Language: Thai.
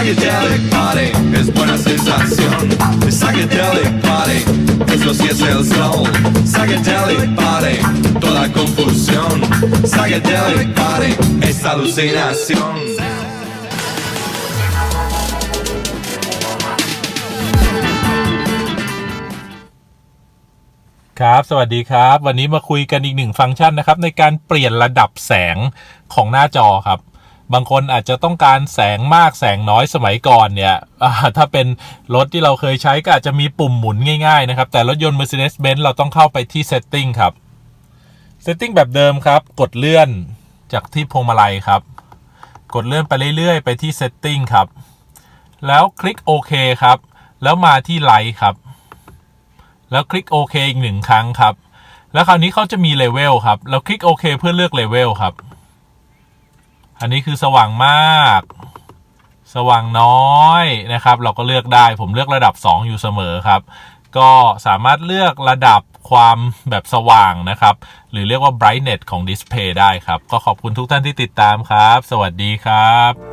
psychedelic party es buena sensación. Psychedelic party, eso sí es el soul. Psychedelic party, toda confusión. Psychedelic party, es alucinación. ครับสวัสดีครับ วันนี้มาคุยกันอีกหนึ่งฟังก์ชันนะครับ ในการเปลี่ยนระดับแสงของหน้าจอครับ บางคนอาจจะต้องการแสงมากแสงน้อยสมัยก่อนเนี่ยถ้าเป็นรถที่เราเคยใช้ก็อาจจะมีปุ่มหมุนง่ายๆนะครับ แต่รถยนต์ Mercedes-Benz เราต้องเข้าไปที่ Setting ครับ Setting แบบเดิมครับ กดเลื่อนจากที่พวงมาลัยครับ กดเลื่อนไปเรื่อยๆ ไปที่ Setting ครับ แล้วคลิกโอเคครับ แล้วมาที่ Light ครับ แล้วคลิกโอเคอีกหนึ่งครั้งครับ แล้วคราวนี้เขาจะมีเลเวลครับแล้วคลิกโอเคเพื่อเลือกเลเวลครับ อันนี้คือสว่างมาก สว่างน้อยนะครับ เราก็เลือกได้ ผมเลือกระดับ 2 อยู่เสมอครับ ก็สามารถเลือกระดับความแบบสว่างนะครับ หรือเรียกว่า brightness ของดิสเพย์ได้ครับ ก็ขอบคุณทุกท่านที่ติดตามครับ สวัสดีครับ